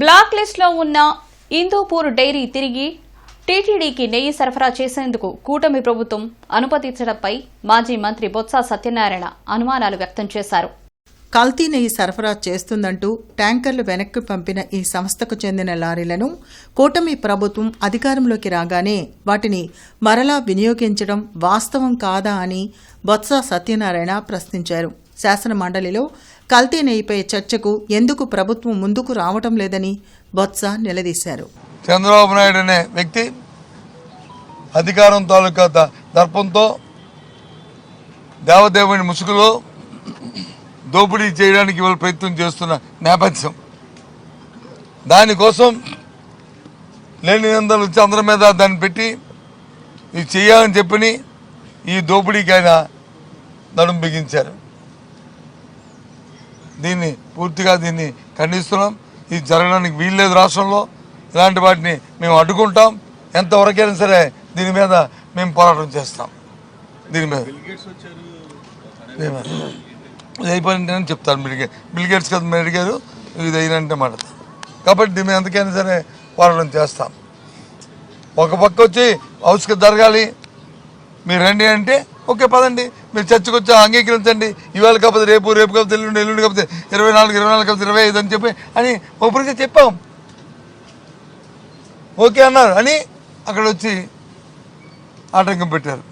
Black లిస్ట్లో ఉన్న Hindupur dairy తిరిగి టీటీడీకి నెయ్యి సరఫరా చేసేందుకు కూటమి ప్రభుత్వం అనుమతించడంపై మాజీ మంత్రి బొత్స సత్యనారాయణ అనుమానాలు వ్యక్తం చేశారు. కల్తీ నెయ్యి సరఫరా చేస్తుందంటూ ట్యాంకర్లు వెనక్కి పంపిన ఈ సంస్థకు చెందిన లారీలను కూటమి ప్రభుత్వం అధికారంలోకి రాగానే వాటిని మరలా వినియోగించడం వాస్తవం కాదా అని బొత్స సత్యనారాయణ ప్రశ్నించారు. శాసన మండలిలో కల్తీ నెయ్యిపై చర్చకు ఎందుకు ప్రభుత్వం ముందుకు రావటం లేదని బొత్స నిలదీశారు. చంద్రబాబు నాయుడు అనే వ్యక్తి అధికారం తాలూకా దర్పంతో దేవదేవుని ముసుగులో దోపిడీ చేయడానికి వాళ్ళు ప్రయత్నం చేస్తున్న నేపథ్యం. దానికోసం లేని నిందలు వచ్చి అందరి మీద దాన్ని పెట్టి ఇది చేయాలని చెప్పని ఈ దోపిడీకి ఆయన నడుం బిగించారు. దీన్ని పూర్తిగా దీన్ని ఖండిస్తున్నాం. ఇది జరగడానికి వీల్లేదు రాష్ట్రంలో. ఇలాంటి వాటిని మేము అడ్డుకుంటాం. ఎంతవరకైనా సరే దీని మీద మేము పోరాటం చేస్తాం. దీని మీద. అయిపోయిందని చెప్తాను బిల్గే బిల్గేట్స్ కదా మీరు అడిగారు. ఇది అయినంటే మాట. కాబట్టి దీని మీద ఎంతకైనా సరే పోరాటం చేస్తాం. ఒక పక్క వచ్చి హౌస్కి జరగాలి. మీరు రండి అంటే ఓకే పదండి. మీరు చర్చకు వచ్చి అంగీకరించండి. ఇవాళ కాకపోతే రేపు రేపు కాకపోతే ఎల్లుండి ఎల్లుండి కాకపోతే ఇరవై నాలుగు ఇరవై నాలుగు కాకపోతే ఇరవై ఐదు అని చెప్పి అని ఓపెన్గా చెప్పాం. ఓకే అన్నారు. అని అక్కడ వచ్చి ఆటంకం పెట్టారు.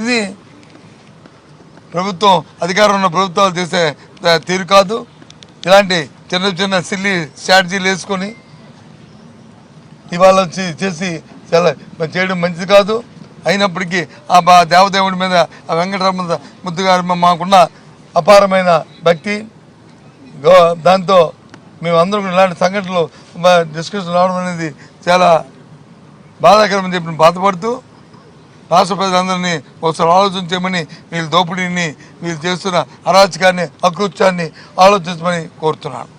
ఇది ప్రభుత్వం అధికారం ఉన్న ప్రభుత్వాలు చేసే తీరు కాదు. ఇలాంటి చిన్న చిన్న సిల్లి స్ట్రాటజీలు వేసుకొని ఇవాళ వచ్చి చేసి చాలా చేయడం మంచిది కాదు. అయినప్పటికీ ఆ బా దేవదేవుడి మీద ఆ వెంకటరమణ ముద్దు గారి మాకున్న అపారమైన భక్తి. దాంతో మేము అందరం ఇలాంటి సంఘటనలు డిస్కషన్ రావడం అనేది చాలా బాధాకరమని చెప్పి బాధపడుతూ రాష్ట్ర ప్రజలందరినీ ఒకసారి ఆలోచన చేయమని దోపిడీని వీళ్ళు చేస్తున్న అరాచకాన్ని అకృత్యాన్ని ఆలోచించమని కోరుతున్నాను.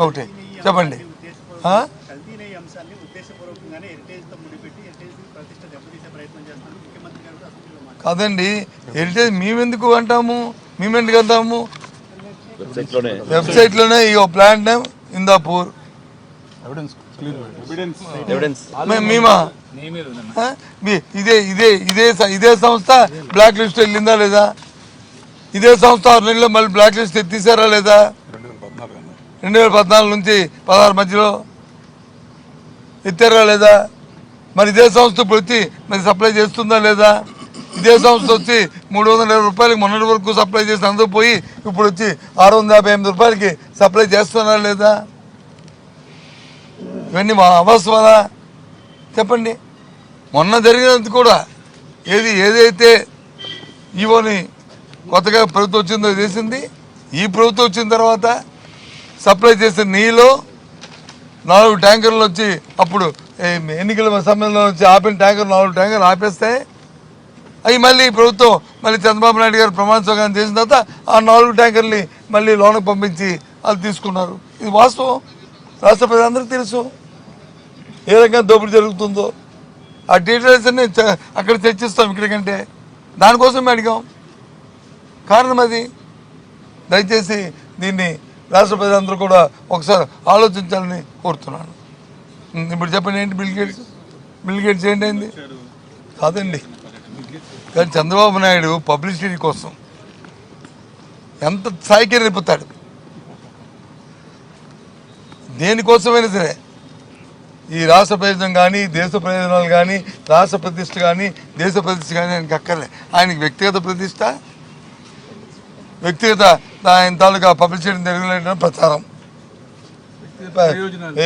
ఒకటి చెప్పండి ఆ? కల్తీనే ఈ అంశాన్ని ఉద్దేశపూర్వకంగానే హెరిటేజ్తో ముడిపెట్టి హెరిటేజ్ ప్రతిష్ట దెబ్బతీసే ప్రయత్నం చేస్తున్నారు ముఖ్యమంత్రి గారు కూడా అసెంబ్లీలో మాట్లాడారు కాదండి హెరిటేజ్ మేమెందుకు అంటాము? మేమెందుకు అంటాము? వెబ్సైట్లోనే. ఈ ప్లాంట్ నేమ్ ఇందాపూర్. మే- మేమా? ఆ? మీ- ఇదే ఇదే ఇదే ఇదే సంస్థ బ్లాక్ లిస్ట్ వెళ్ళిందా లేదా? ఇదే సంస్థ ఆరు నెలల్లో మళ్ళీ బ్లాక్ లిస్ట్ ఎత్తిసారా లేదా? రెండు వేల పద్నాలుగు నుంచి పదహారు మధ్యలో ఎత్తారా లేదా? మరి ఇదే సంస్థ ఇప్పుడు వచ్చి మరి సప్లై చేస్తుందా లేదా? ఇదే సంస్థ వచ్చి మూడు వందల ఇరవై రూపాయలకి మొన్నటి వరకు సప్లై చేసి అందరూ పోయి ఇప్పుడు వచ్చి ఆరు వందల యాభై ఎనిమిది రూపాయలకి సప్లై చేస్తున్నారా లేదా? ఇవన్నీ మా అవసరమా? చెప్పండి. మొన్న జరిగినంత కూడా ఏది ఏదైతే ఈవోని కొత్తగా ప్రభుత్వం వచ్చిందో చేసింది ఈ ప్రభుత్వం వచ్చిన తర్వాత సప్లై చేసిన నీళ్ళు నాలుగు ట్యాంకర్లు వచ్చి అప్పుడు ఎన్నికల సమయంలో వచ్చి ఆపిన ట్యాంకర్ నాలుగు ట్యాంకర్లు ఆపేస్తాయి అవి మళ్ళీ ప్రభుత్వం మళ్ళీ చంద్రబాబు నాయుడు గారు ప్రమాణ స్వీకారం చేసిన తర్వాత ఆ నాలుగు ట్యాంకర్ని మళ్ళీ లోనకు పంపించి వాళ్ళు తీసుకున్నారు. ఇది వాస్తవం. రాష్ట్ర ప్రజలందరికీ తెలుసు. ఏ రకంగా దోపిడీ జరుగుతుందో. ఆ డీటెయిల్స్ అన్ని అక్కడ చర్చిస్తాం ఇక్కడికంటే దానికోసం అడిగాం. కారణం అది. దయచేసి దీన్ని రాష్ట్ర ప్రజలందరూ కూడా ఒకసారి ఆలోచించాలని కోరుతున్నాను. ఇప్పుడు చెప్పండి ఏంటి బిల్ గేట్స్? బిల్ గేట్స్ ఏంటైంది? కాదండి. కానీ చంద్రబాబు నాయుడు పబ్లిసిటీ కోసం ఎంత స్థాయికి నిలుపుతాడు? దేనికోసమైనా సరే ఈ రాష్ట్ర ప్రయోజనం కానీ దేశ ప్రయోజనాలు కానీ రాష్ట్ర ప్రతిష్ట కానీ దేశ ప్రతిష్ట కానీ ఆయనకి అక్కర్లే. ఆయనకి వ్యక్తిగత ప్రతిష్ట వ్యక్తిగత ఆయన తాలూకా పబ్లిసిటీ జరిగిన ప్రచారం.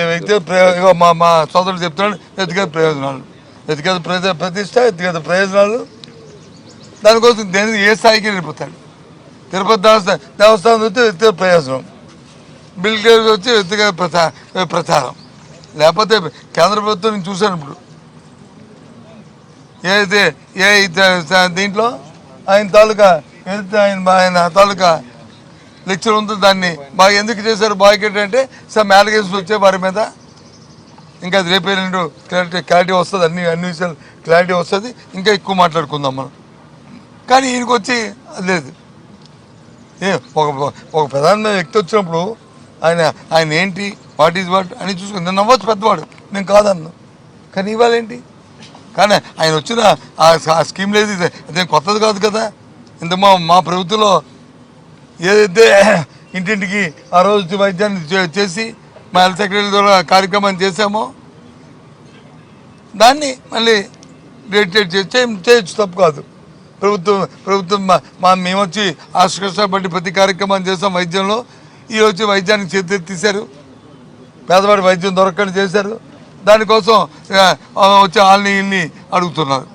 వ్యక్తిగత ప్రయోజనం మా మా సోదరుడు చెప్తున్నాడు వ్యక్తిగత ప్రయోజనాలు. వ్యక్తిగత ప్రతిష్ట వ్యక్తిగత ప్రయోజనాలు. దానికోసం దేని ఏ స్థాయికి వెళ్ళిపోతాడు? తిరుపతి దేవస్థానం దేవస్థానం వచ్చి ప్రయోజనం బిల్ వచ్చి వ్యక్తిగత ప్రచా ప్రచారం. లేకపోతే కేంద్ర ప్రభుత్వం నేను చూశాను ఇప్పుడు. ఏదైతే ఏ దీంట్లో ఆయన తాలూకా ఏదైతే ఆయన ఆయన తాలూకా లెక్చర్ ఉందో దాన్ని బాగా ఎందుకు చేశారు? బాయ్కెట్ అంటే సమ్ అలిగేషన్స్ వచ్చే వారి మీద ఇంకా అది రేపే రెండు క్లారిటీ క్లారిటీ వస్తుంది. అన్ని అన్ని విషయాలు క్లారిటీ వస్తుంది. ఇంకా ఎక్కువ మాట్లాడుకుందాం మనం. కానీ ఈయనకు వచ్చి అది లేదు. ఏ ఒక ఒక ప్రధానమైన వ్యక్తి వచ్చినప్పుడు ఆయన ఆయన ఏంటి వాట్ ఈజ్ వాట్ అని చూసుకుని నేను నవ్వచ్చు పెద్దవాడు. నేను కాదన్ను. కానీ ఇవాళ ఏంటి? కానీ ఆయన వచ్చిన ఆ స్కీమ్ లేదు ఇది కొత్తది కాదు కదా. ఇంత మా మా ప్రభుత్వంలో ఏదైతే ఇంటింటికి ఆ రోజు వైద్యాన్ని చేసి మా హెల్త్ సెక్రటరీ ద్వారా కార్యక్రమాన్ని చేశామో దాన్ని మళ్ళీ రేట్ చేయొచ్చు తప్పు కాదు. ప్రభుత్వం ప్రభుత్వం మా- మేము వచ్చి ఆశకష్టపడి ప్రతి కార్యక్రమాన్ని చేస్తాం వైద్యంలో. ఈ వచ్చి వైద్యానికి చేతి పేదవాడి వైద్యం దొరకని చేశారు. దానికోసం వచ్చి వాళ్ళని ఇన్ని అడుగుతున్నారు.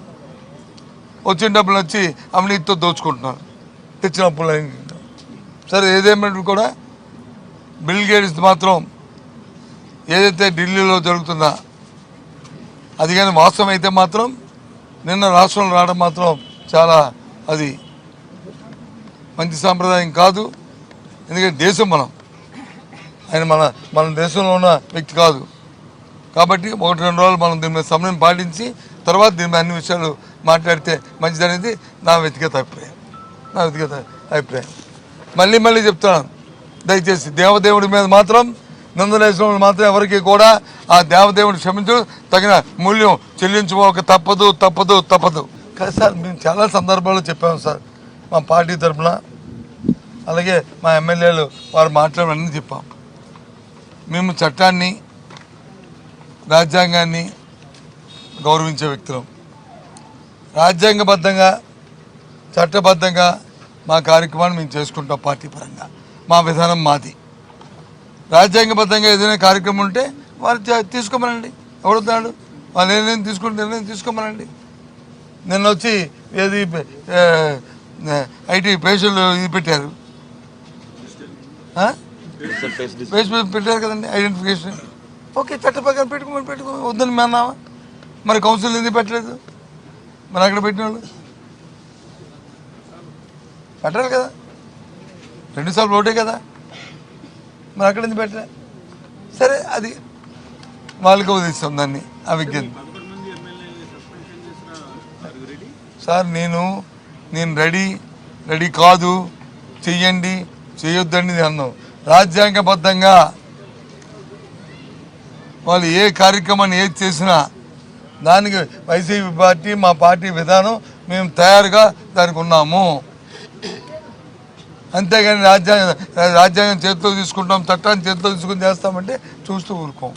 వచ్చిన డబ్బులు వచ్చి అవినీతితో దోచుకుంటున్నారు. తెచ్చిన అప్పులు సరే ఏదేమైనా కూడా బిల్ గేట్స్ మాత్రం ఏదైతే ఢిల్లీలో జరుగుతుందా అది కానీ వాస్తవం అయితే మాత్రం నిన్న రాష్ట్రంలో రావడం మాత్రం చాలా అది మంచి సాంప్రదాయం కాదు. ఎందుకంటే దేశం మనం. ఆయన మన మన దేశంలో ఉన్న వ్యక్తి కాదు. కాబట్టి ఒకటి రెండు రోజులు మనం దీని మీద సమయం పాటించి తర్వాత దీని మీద అన్ని విషయాలు మాట్లాడితే మంచిదనేది నా వ్యక్తిగత అభిప్రాయం. నా వ్యక్తిగత అభిప్రాయం. మళ్ళీ మళ్ళీ చెప్తున్నాను. దయచేసి దేవదేవుడి మీద మాత్రం నందనేశ్వరుడు మాత్రం ఎవరికి కూడా ఆ దేవదేవుడు క్షమించు తగిన మూల్యం చెల్లించుకోక తప్పదు తప్పదు తప్పదు. కాదు సార్ మేము చాలా సందర్భాల్లో చెప్పాము సార్. మా పార్టీ తరఫున అలాగే మా ఎమ్మెల్యేలు వారు మాట్లాడమని చెప్పాం. మేము చట్టాన్ని రాజ్యాంగాన్ని గౌరవించే వ్యక్తులం. రాజ్యాంగబద్ధంగా చట్టబద్ధంగా మా కార్యక్రమాన్ని మేము చేసుకుంటాం పార్టీ పరంగా. మా విధానం మాది. రాజ్యాంగబద్ధంగా ఏదైనా కార్యక్రమం ఉంటే వారు తీసుకోమనండి. ఎవడున్నాడు వాళ్ళు ఏదైనా తీసుకుంటే నిర్ణయం తీసుకోమనండి. నిన్న వచ్చి ఏది ఐటీ పేషెంట్లు ఇది పెట్టారు. ఫేస్ పెట్టారు కదండి ఐడెంటిఫికేషన్. ఓకే చట్ట ప్రకారం పెట్టుకోమని పెట్టుకో వద్దని మీ అన్నామా మరి కౌన్సిల్ ఎందుకు పెట్టలేదు? మరి అక్కడ పెట్టిన వాళ్ళు పెట్టాలి కదా. రెండుసార్లు ఓటే కదా. మరి అక్కడ ఎందుకు పెట్టలే? సరే అది వాళ్ళకి వదిలిస్తాం దాన్ని ఆ విజ్ఞప్తి. సార్ నేను నేను రెడీ రెడీ కాదు. చెయ్యండి చేయొద్దండి నేను అన్నాం రాజ్యాంగబద్ధంగా వాళ్ళు ఏ కార్యక్రమాన్ని ఏది చేసినా దానికి వైసీపీ పార్టీ మా పార్టీ విధానం మేము తయారుగా దానికి ఉన్నాము. అంతేగాని రాజ్యాంగం రాజ్యాంగం చేతిలో తీసుకుంటాం చట్టాన్ని చేతిలో తీసుకుని చేస్తామంటే చూస్తూ ఊరుకోం.